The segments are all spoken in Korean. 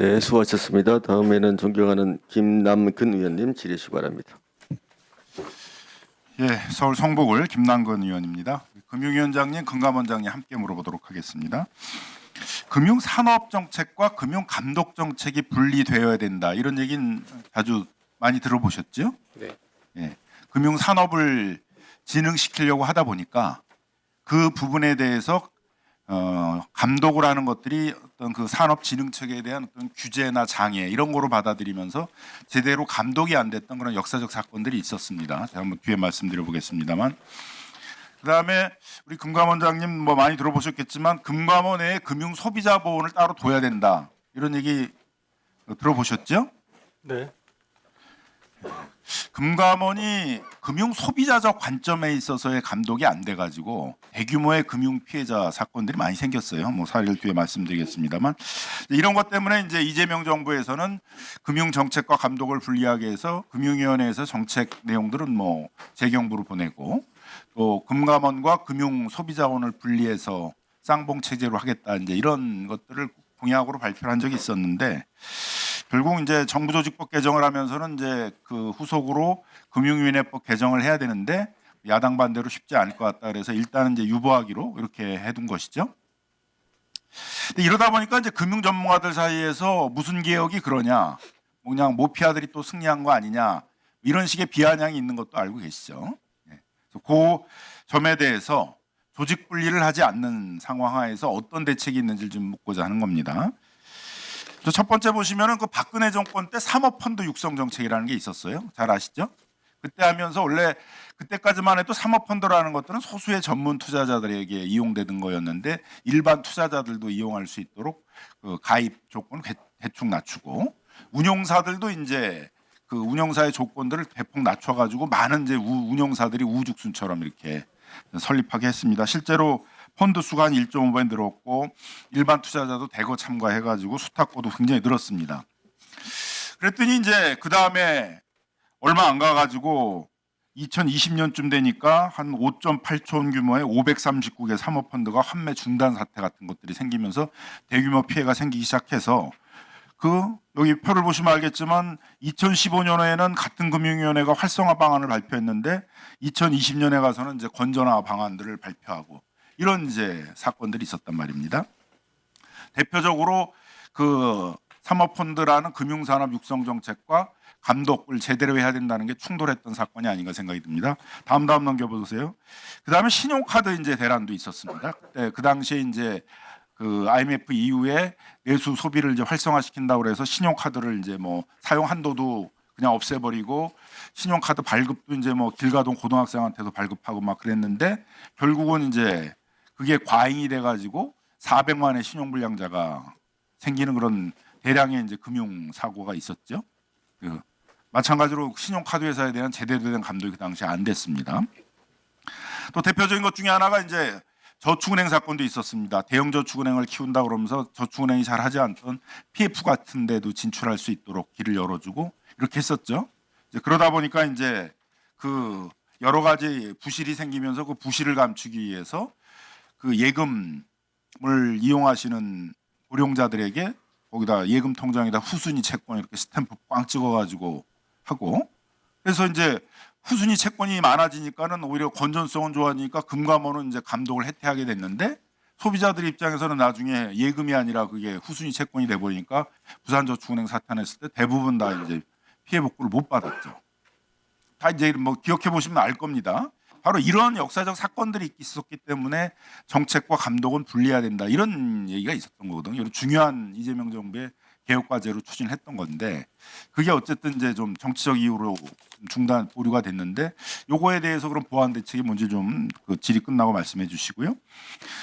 네, 수고하셨습니다. 다음에는 존경하는 김남근 의원님 질의시 바랍니다. 예, 서울 성북을 김남근 의원입니다. 금융위원장님, 금감원장님 함께 물어보도록 하겠습니다. 금융산업정책과 금융감독정책이 분리되어야 된다 이런 얘기는 자주 많이 들어보셨죠? 네. 예, 금융산업을 진흥시키려고 하다 보니까 그 부분에 대해서 어, 감독을 하는 것들이 어떤 그 산업진흥책에 대한 어떤 규제나 장애 이런 거로 받아들이면서 제대로 감독이 안 됐던 그런 역사적 사건들이 있었습니다. 제가 한번 뒤에 말씀드려 보겠습니다만 그다음에 우리 금감원장님 뭐 많이 들어보셨겠지만 금감원에 금융 소비자 보호를 따로 둬야 된다 이런 얘기 들어보셨죠? 네. 금감원이 금융 소비자적 관점에 있어서의 감독이 안 돼가지고 대규모의 금융 피해자 사건들이 많이 생겼어요. 뭐 사례를 뒤에 말씀드리겠습니다만 이런 것 때문에 이제 이재명 정부에서는 금융 정책과 감독을 분리하게 해서 금융위원회에서 정책 내용들은 뭐 재경부로 보내고 또 금감원과 금융 소비자원을 분리해서 쌍봉 체제로 하겠다 이제 이런 것들을 공약으로 발표한 적이 있었는데 결국 이제 정부조직법 개정을 하면서는 이제 그 후속으로 금융위원회법 개정을 해야 되는데 야당 반대로 쉽지 않을 것 같다 그래서 일단은 이제 유보하기로 이렇게 해둔 것이죠. 근데 이러다 보니까 이제 금융 전문가들 사이에서 무슨 개혁이 그러냐, 뭐 그냥 모피아들이 또 승리한 거 아니냐 이런 식의 비아냥이 있는 것도 알고 계시죠. 예. 그 점에 대해서 조직 분리를 하지 않는 상황 하에서 어떤 대책이 있는지를 좀 묻고자 하는 겁니다. 저첫 번째 보시면은 그 박근혜 정권 때 사모펀드 육성 정책이라는 게 있었어요. 잘 아시죠? 그때 하면서 원래 그때까지만 해도 사모펀드라는 것들은 소수의 전문 투자자들에게 이용되는 거였는데 일반 투자자들도 이용할 수 있도록 그 가입 조건을 대- 대충 낮추고 운용사들도 이제 그 운용사의 조건들을 대폭 낮춰가지고 많은 이제 우- 운용사들이 우죽순처럼 이렇게 설립하게 했습니다. 실제로 펀드 수가 한 1.5배 늘었고 일반 투자자도 대거 참가해가지고 수탁고도 굉장히 늘었습니다. 그랬더니 이제 그 다음에 얼마 안 가가지고 2020년쯤 되니까 한 5.8조 원 규모의 539개 사모펀드가 환매 중단 사태 같은 것들이 생기면서 대규모 피해가 생기기 시작해서 그 여기 표를 보시면 알겠지만 2015년에는 같은 금융위원회가 활성화 방안을 발표했는데 2020년에 가서는 이제 건전화 방안들을 발표하고 이런 이제 사건들이 있었단 말입니다. 대표적으로 그 사모펀드라는 금융산업 육성 정책과 감독을 제대로 해야 된다는 게 충돌했던 사건이 아닌가 생각이 듭니다. 다음 다음 넘겨보세요. 그 다음에 신용카드 이제 대란도 있었습니다. 그때 그 당시에 이제 그 IMF 이후에 내수 소비를 이제 활성화시킨다고 그래서 신용카드를 이제 뭐 사용 한도도 그냥 없애버리고 신용카드 발급도 이제 뭐 길가동 고등학생한테도 발급하고 막 그랬는데 결국은 이제 그게 과잉이 돼가지고 400만의 신용불량자가 생기는 그런 대량의 이제 금융 사고가 있었죠. 그 마찬가지로 신용카드 회사에 대한 제대로 된 감독이 그 당시에 안 됐습니다. 또 대표적인 것 중에 하나가 이제 저축은행 사건도 있었습니다. 대형 저축은행을 키운다 그러면서 저축은행이 잘 하지 않던 PF 같은 데도 진출할 수 있도록 길을 열어주고 이렇게 했었죠. 그러다 보니까 이제 그 여러 가지 부실이 생기면서 그 부실을 감추기 위해서 그 예금을 이용하시는 고령자들에게 거기다 예금 통장에다 후순위 채권 이렇게 스탬프 꽝 찍어가지고 하고 그래서 이제 후순위 채권이 많아지니까는 오히려 건전성은 좋아지니까 금감원은 이제 감독을 해태하게 됐는데 소비자들 입장에서는 나중에 예금이 아니라 그게 후순위 채권이 돼 버리니까 부산저축은행 사태 냈을 때 대부분 다 이제 피해 복구를 못 받았죠. 다 이제 뭐 기억해 보시면 알 겁니다. 바로 이런 역사적 사건들이 있었기 때문에 정책과 감독은 분리해야 된다 이런 얘기가 있었던 거거든요. 이런 중요한 이재명 정부의 개혁 과제로 추진했던 건데 그게 어쨌든 이제 좀 정치적 이유로 중단 보류가 됐는데 요거에 대해서 그럼 보완 대책이 뭔지 좀그 질의 끝나고 말씀해 주시고요.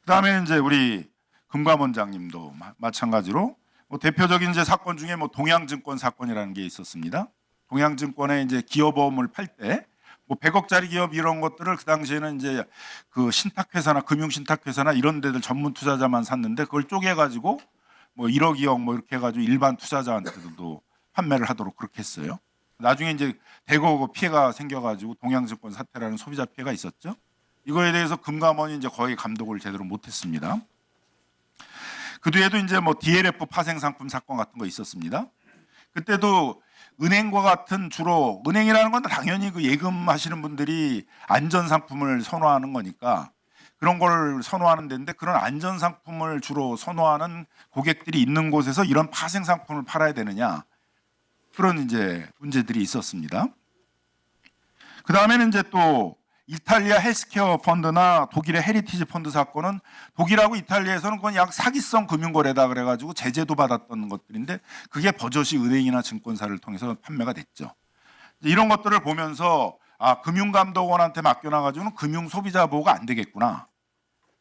그다음에 이제 우리 금감원장님도 마- 마찬가지로 뭐 대표적인 이제 사건 중에 뭐 동양증권 사건이라는 게 있었습니다. 동양증권에 이제 기업보험을 팔때 뭐 100억짜리 기업 이런 것들을 그 당시에는 이제 그 신탁회사나 금융신탁회사나 이런 데들 전문 투자자만 샀는데 그걸 쪼개가지고 뭐 1억 2억 뭐 이렇게 해가지고 일반 투자자한테도 판매를 하도록 그렇게 했어요. 나중에 이제 대거 그 피해가 생겨가지고 동양증권 사태라는 소비자 피해가 있었죠. 이거에 대해서 금감원이 이제 거의 감독을 제대로 못했습니다. 그 뒤에도 이제 뭐 DLF 파생 상품 사건 같은 거 있었습니다. 그때도 은행과 같은 주로 은행이라는 건 당연히 그 예금하시는 분들이 안전 상품을 선호하는 거니까 그런 걸 선호하는 데인데 그런 안전 상품을 주로 선호하는 고객들이 있는 곳에서 이런 파생 상품을 팔아야 되느냐 그런 이제 문제들이 있었습니다. 그 다음에는 이제 또 이탈리아 헬스케어 펀드나 독일의 헤리티지 펀드 사건은 독일하고 이탈리아에서는 그건 약 사기성 금융거래다 그래가지고 제재도 받았던 것들인데 그게 버젓이 은행이나 증권사를 통해서 판매가 됐죠. 이런 것들을 보면서 아 금융감독원한테 맡겨놔가지고는 금융 소비자 보호가 안 되겠구나.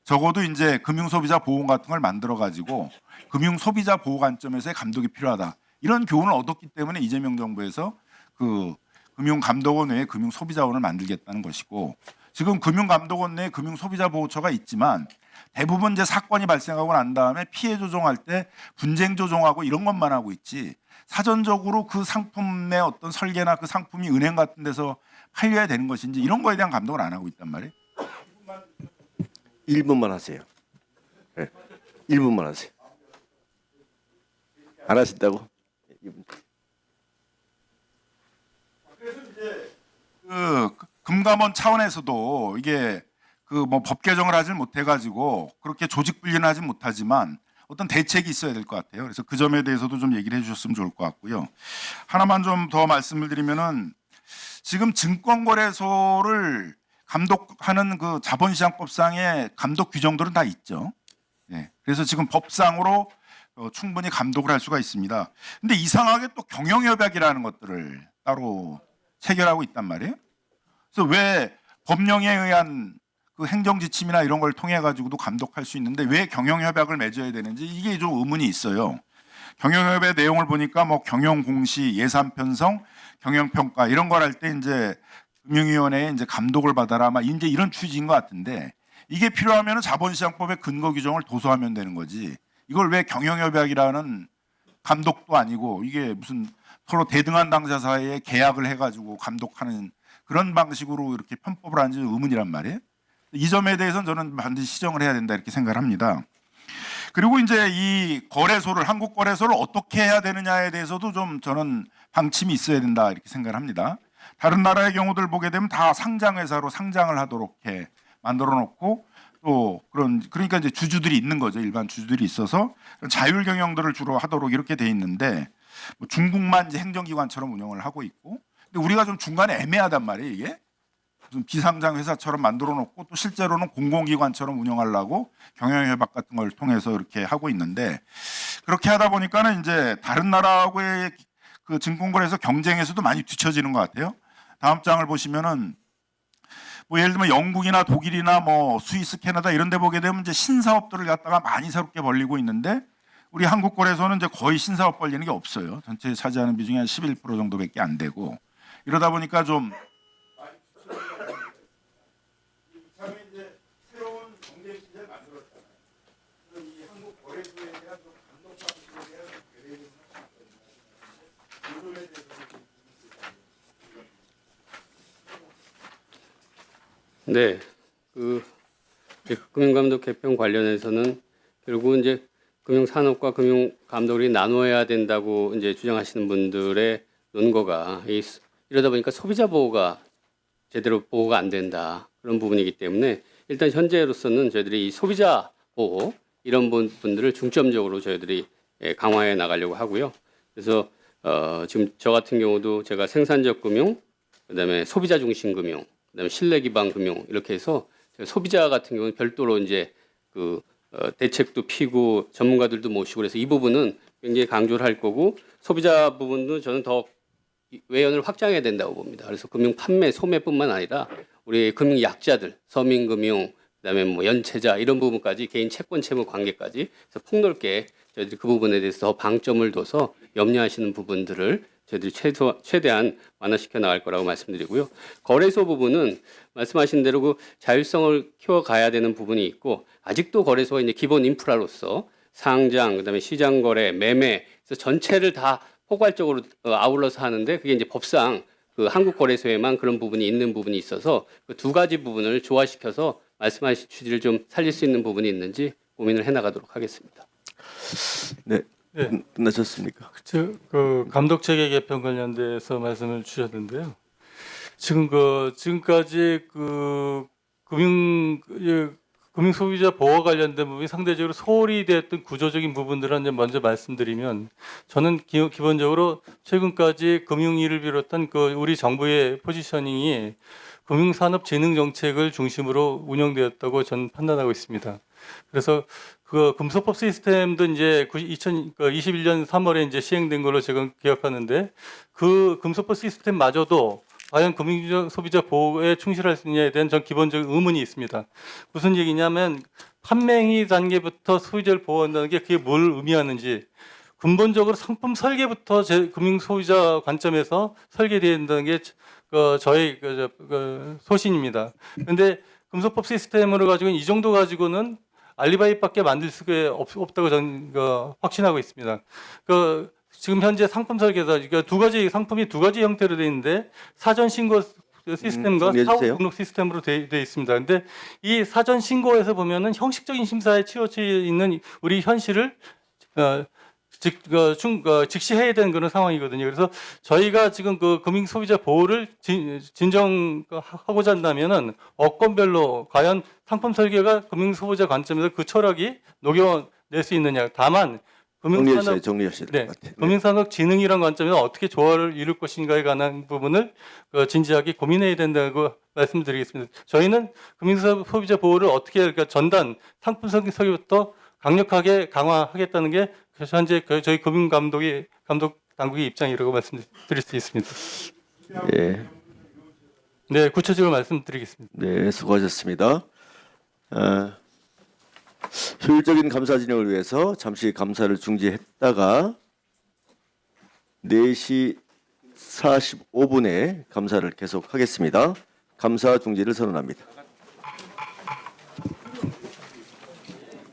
적어도 이제 금융 소비자 보험 같은 걸 만들어가지고 금융 소비자 보호 관점에서의 감독이 필요하다. 이런 교훈을 얻었기 때문에 이재명 정부에서 그 금융감독원 외에 금융소비자원을 만들겠다는 것이고 지금 금융감독원 내에 금융소비자보호처가 있지만 대부분 이제 사건이 발생하고 난 다음에 피해 조정할 때 분쟁 조정하고 이런 것만 하고 있지 사전적으로 그 상품의 어떤 설계나 그 상품이 은행 같은 데서 팔려야 되는 것인지 이런 거에 대한 감독을 안 하고 있단 말이에요. 1분만 하세요. 네. 1분만 하세요. 안 하신다고? 그 금감원 차원에서도 이게 그 뭐 법 개정을 하질 못해가지고 그렇게 조직 분리는 하진 못하지만 어떤 대책이 있어야 될 것 같아요. 그래서 그 점에 대해서도 좀 얘기를 해주셨으면 좋을 것 같고요. 하나만 좀 더 말씀을 드리면은 지금 증권거래소를 감독하는 그 자본시장법상의 감독 규정들은 다 있죠. 예. 그래서 지금 법상으로 어, 충분히 감독을 할 수가 있습니다. 근데 이상하게 또 경영협약이라는 것들을 따로 체결하고 있단 말이에요. 그래서 왜 법령에 의한 그 행정 지침이나 이런 걸 통해 가지고도 감독할 수 있는데 왜 경영 협약을 맺어야 되는지 이게 좀 의문이 있어요. 경영협의 내용을 보니까 뭐 경영 공시, 예산 편성, 경영 평가 이런 걸 할 때 이제 금융위원회에 이제 감독을 받아라 막 이제 이런 취지인 것 같은데 이게 필요하면 자본시장법의 근거 규정을 도서하면 되는 거지. 이걸 왜 경영협약이라는 감독도 아니고 이게 무슨 서로 대등한 당사 사이에 계약을 해가지고 감독하는 그런 방식으로 이렇게 편법을 하는지 의문이란 말이에요. 이 점에 대해서는 저는 반드시 시정을 해야 된다 이렇게 생각을 합니다. 그리고 이제 이 거래소를 한국 거래소를 어떻게 해야 되느냐에 대해서도 좀 저는 방침이 있어야 된다 이렇게 생각을 합니다. 다른 나라의 경우들 보게 되면 다 상장 회사로 상장을 하도록 해 만들어 놓고 또 그런 그러니까 이제 주주들이 있는 거죠. 일반 주주들이 있어서 자율 경영들을 주로 하도록 이렇게 돼 있는데 뭐 중국만 이제 행정기관처럼 운영을 하고 있고 근데 우리가 좀 중간에 애매하단 말이에요 이게 무슨 비상장 회사처럼 만들어 놓고 또 실제로는 공공기관처럼 운영하려고 경영협약 같은 걸 통해서 이렇게 하고 있는데 그렇게 하다 보니까는 이제 다른 나라하고의 그 증권거래소 경쟁에서도 많이 뒤처지는 것 같아요. 다음 장을 보시면은 뭐 예를 들면 영국이나 독일이나 뭐 스위스, 캐나다 이런 데 보게 되면 이제 신사업들을 갖다가 많이 새롭게 벌리고 있는데 우리 한국 거래소는 이제 거의 신사업 벌리는 게 없어요. 전체에 차지하는 비중이 한 11% 정도밖에 안 되고 이러다 보니까 좀 네, 그 금융감독 개편 관련해서는 결국은 이제 금융산업과 금융감독이 나눠야 된다고 이제 주장하시는 분들의 논거가 이, 이러다 보니까 소비자 보호가 제대로 보호가 안 된다 그런 부분이기 때문에 일단 현재로서는 저희들이 이 소비자 보호 이런 분- 분들을 중점적으로 저희들이 예, 강화해 나가려고 하고요. 그래서 어, 지금 저 같은 경우도 제가 생산적 금융, 그다음에 소비자 중심 금융, 그다음에 신뢰 기반 금융 이렇게 해서 소비자 같은 경우는 별도로 이제 그 어, 대책도 피고 전문가들도 모시고 그래서 이 부분은 굉장히 강조를 할 거고 소비자 부분도 저는 더 이- 외연을 확장해야 된다고 봅니다. 그래서 금융 판매 소매뿐만 아니라 우리 금융 약자들, 서민금융, 그다음에 뭐 연체자 이런 부분까지 개인 채권 채무 관계까지 그래서 폭넓게 저희들이 그 부분에 대해서 더 방점을 둬서 염려하시는 부분들을 저희들이 최소 최대한 완화시켜 나갈 거라고 말씀드리고요. 거래소 부분은 말씀하신 대로 그 자율성을 키워가야 되는 부분이 있고 아직도 거래소가 이제 기본 인프라로서 상장, 그다음에 시장 거래, 매매 그래서 전체를 다 포괄적으로 어, 아울러서 하는데 그게 이제 법상 그 한국 거래소에만 그런 부분이 있는 부분이 있어서 그 두 가지 부분을 조화시켜서 말씀하신 취지를 좀 살릴 수 있는 부분이 있는지 고민을 해 나가도록 하겠습니다. 네, 네. 끝- 끝나셨습니까? 즉, 그 감독 체계 개편 관련돼서 말씀을 주셨는데요. 지금 그 지금까지 그 금융 예, 금융 소비자 보호 관련된 부분이 상대적으로 소홀히 됐던 구조적인 부분들을 이제 먼저 말씀드리면 저는 기, 기본적으로 최근까지 금융위를 비롯한 그 우리 정부의 포지셔닝이 금융산업 진흥 정책을 중심으로 운영되었다고 저는 판단하고 있습니다. 그래서 그 금소법 시스템도 이제 2021년 3월에 이제 시행된 걸로 제가 기억하는데 그 금소법 시스템마저도 과연 금융 소비자 보호에 충실할 수 있냐에 대한 전 기본적인 의문이 있습니다. 무슨 얘기냐면 판매행위 단계부터 소비자를 보호한다는 게 그게 뭘 의미하는지 근본적으로 상품 설계부터 제 금융 소비자 관점에서 설계되어야 된다는 게 그, 저의 그, 저, 그 소신입니다. 근데 금소법 시스템으로 가지고 이 정도 가지고는 알리바이밖에 만들 수가 없, 없다고 저는 그, 확신하고 있습니다. 그 지금 현재 상품 설계사 그러니까 두 가지 상품이 두 가지 형태로 되어 있는데 사전 신고 시스템과 음, 사후. 등록 시스템으로 되어 있습니다. 근데 이 사전 신고에서 보면은 형식적인 심사에 치우쳐 있는 우리 현실을 어, 즉, 그, 중, 그, 직시해야 되는 그런 상황이거든요. 그래서 저희가 지금 그 금융 소비자 보호를 진, 진정하고자 한다면은 업권별로 과연 상품 설계가 금융 소비자 관점에서 그 철학이 녹여낼 수 있느냐. 다만 금융산업 정리하셔야 될 네. 네. 금융산업 진흥이란 관점에서 어떻게 조화를 이룰 것인가에 관한 부분을 어, 진지하게 고민해야 된다고 말씀드리겠습니다. 저희는 금융 소비자 보호를 어떻게 그러니까 전단 상품 설계부터 강력하게 강화하겠다는 게 현재 그 저희 금융 감독이 감독 당국의 입장이라고 말씀드릴 수 있습니다. 예, 네, 구체적으로 말씀드리겠습니다. 네, 수고하셨습니다. 아, 효율적인 감사 진행을 위해서 잠시 감사를 중지했다가 4시 45분에 감사를 계속하겠습니다. 감사 중지를 선언합니다.